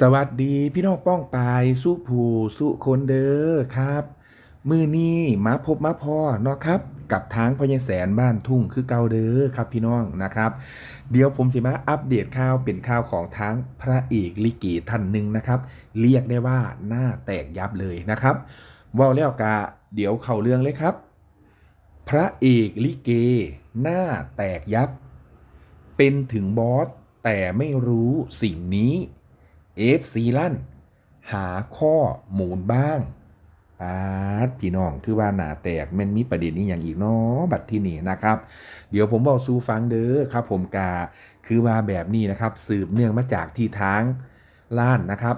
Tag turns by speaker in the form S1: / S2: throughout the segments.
S1: สวัสดีพี่น้องป้องปายสุผูสุคนเด้อครับ มือนี้มาพบมาพอเนาะครับ กับทางพญแสนบ้านทุ่งคือเก่าเด้อครับพี่น้องนะครับ เดี๋ยวผมสิมาอัปเดตข่าวเป็นข่าวของทางพระเอกลิเกท่านหนึ่งนะครับ เรียกได้ว่าหน้าแตกยับเลยนะครับว่าแล้วกะเดี๋ยวเข้าเรื่องเลยครับ พระเอกลิเก หน้าแตกยับ เป็นถึงบอสแต่ไม่รู้สิ่งนี้ เอฟซีลั่น หาข้อมูลบ้างปาดพี่น้องคือว่าหนาแตกแมันมีประเด็นนี้อย่างอีกเนาะบัดที่นี่นะครับ เดี๋ยวผมบอกสู่ฟังเด้อครับ ผมกาคือว่าแบบนี้นะครับ สืบเนื่องมาจากที่ทางล้านนะครับ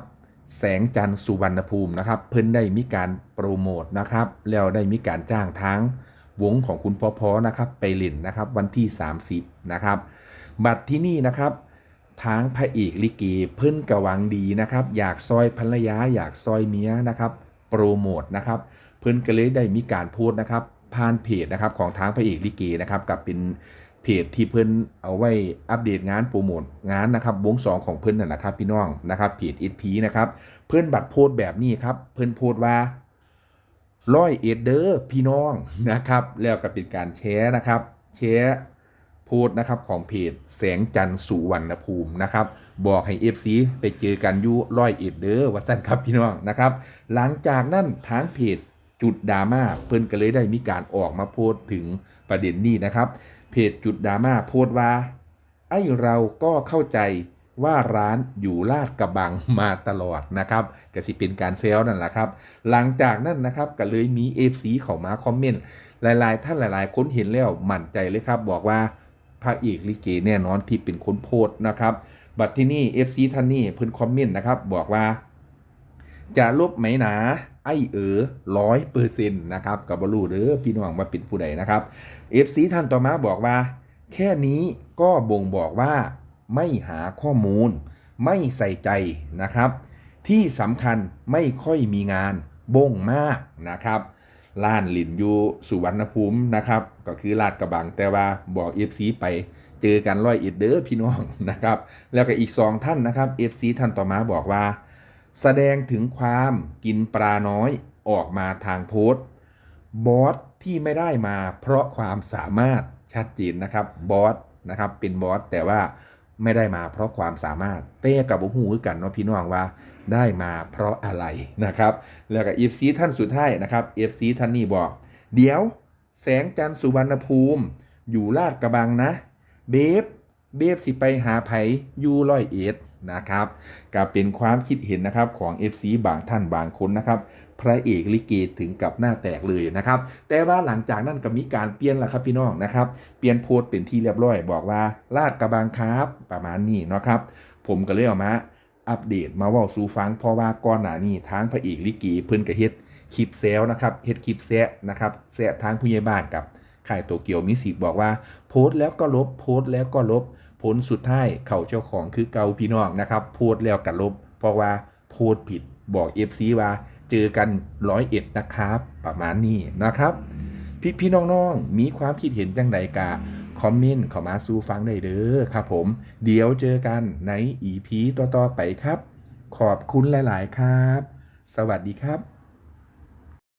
S1: แสงจันทร์สุวรรณภูมินะครับ เพิ่นได้มีการโปรโมทนะครับ แล้วได้มีการจ้างทางวงของคุณพ่อพอนะครับ ไปเล่นนะครับ วันที่ 30นะครับ บัตรที่นี่นะครับ ทางพระเอกลิเกเพิ่นกระวังดีนะครับ อยากซอยภรรยาอยากซอยเมียนะครับ โปรโมทนะครับ เพิ่นก็เลยได้มีการพสต์นะครับผ่านเพจนะครับของทางพระเอกลิเกนะครับกับเป็นเพจที่เพิ่นเอาไว้อัปเดตงานโปรโมทงานนะครับวงสองของเพิ่นนั่นแหละครับพี่น้องนะครับเพจอิทพีนะครับเพิ่นบัตรโพสแบบนี้ครับเพิ่นโพสว่าร้อยเอ็ดเดอร์พี่น้องนะครับ แล้วก็เป็นการแชร์นะครับแชร์ พสต์นะครับของเพจแสงจันทร์สุวรรณภูมินะครับบอกให้ FC ไปเจอกันยู่ร้อยเอ็ดเดอร์ว่าสั้นครับพี่น้องนะครับ หลังจากนั้นทางเพจจุดดราม่าเพิ่นก็เลยได้มีการออกมาโพสต์ถึงประเด็นนี้นะครับ เพจจุดดราม่าโพสต์ว่า ไอ้เราก็เข้าใจว่าร้านอยู่ลาดกระบังมาตลอดนะครับก็สิเป็นการเซลนั่นแหละครับ หลังจากนั้นนะครับก็เลยมี FC เข้ามาคอมเมนต์หลาย ๆ ท่านหลาย ๆ คนเห็นแล้วมั่นใจเลยครับ บอกว่า พระเอกลิเกแน่นอนที่เป็นคนโพสนะครับบัดที่นี่ FC ท่านนี่เพิ่นคอมเมนต์นะครับ บอกว่า จะลบไหมหนาไอเอ๋อร้อยเปอร์เซ็นต์นะครับกับบรูเด้อพี่น้องมาเป็นผู้ใดนะครับ FC ท่านต่อมาบอกว่า แค่นี้ก็บ่งบอกว่าไม่หาข้อมูล ไม่ใส่ใจนะครับ ที่สำคัญไม่ค่อยมีงานบ่งมากนะครับ ล้านหลินอยู่สุวรรณภูมินะครับ ก็คือลาดกระบังแต่ว่าบอก FC ไปเจอกันร้อยเอ็ดเด้อพี่น้องนะครับ แล้วก็อีกสองท่านนะครับ FC ท่านต่อมาบอกว่า แสดงถึงความกินปลาน้อยออกมาทางโพสต์บอสที่ไม่ได้มาเพราะความสามารถชัดเจนนะครับบอสนะครับเป็นบอสแต่ว่า ไม่ได้มาเพราะความสามารถเต้กับบุหูกันเนาะพี่น้องว่าได้มาเพราะอะไรนะครับ แล้วก็เอฟซีท่านสุดท้ายนะครับเอฟซีท่านนี่บอก เดี๋ยวแสงจันทร์สุวรรณภูมิ อยู่ลาดกระบังนะ เบฟ เบฟสิไปหาไผยูร้อยเอ็ดนะครับก็เป็นความคิดเห็นนะครับของ FC บางท่านบางคนนะครับพระเอกลิเกถึงกับหน้าแตกเลยนะครับ แต่ว่าหลังจากนั้นก็มีการเปลี่ยนละครับพี่น้องนะครับ เปลี่ยนโพสเป็นที่เรียบร้อย บอกว่าลาดกระบังครับประมาณนี้เนาะครับ ผมก็เลยเอามาอัปเดตมาว่าสู่ฟังเพราะว่าก่อนหน้านี้ทางพระเอกลิเกเพิ่นก็เฮ็ดคลิปแซวนะครับเฮ็ดคลิปแซะนะครับแซะทางผู้ใหญ่บ้านกับค่ายโตเกียวมิสิบอกว่า โพสต์แล้วก็ลบโพสต์แล้วก็ลบ ผลสุดท้ายเขาเจ้าของคือเกาพี่น้องนะครับโพสต์แล้วกันลบ เพราะว่าโพสต์ผิดบอก FC ว่า เจอกันร้อยเอ็ดนะครับ ประมาณนี้นะครับ พี่พี่น้องๆ มีความคิดเห็นจังใดกะคอมเมนต์เข้ามาสู่ฟังได้เด้อครับผม เดี๋ยวเจอกันใน EP ต่อๆไปครับ ขอบคุณหลาย ๆ ครับ สวัสดีครับ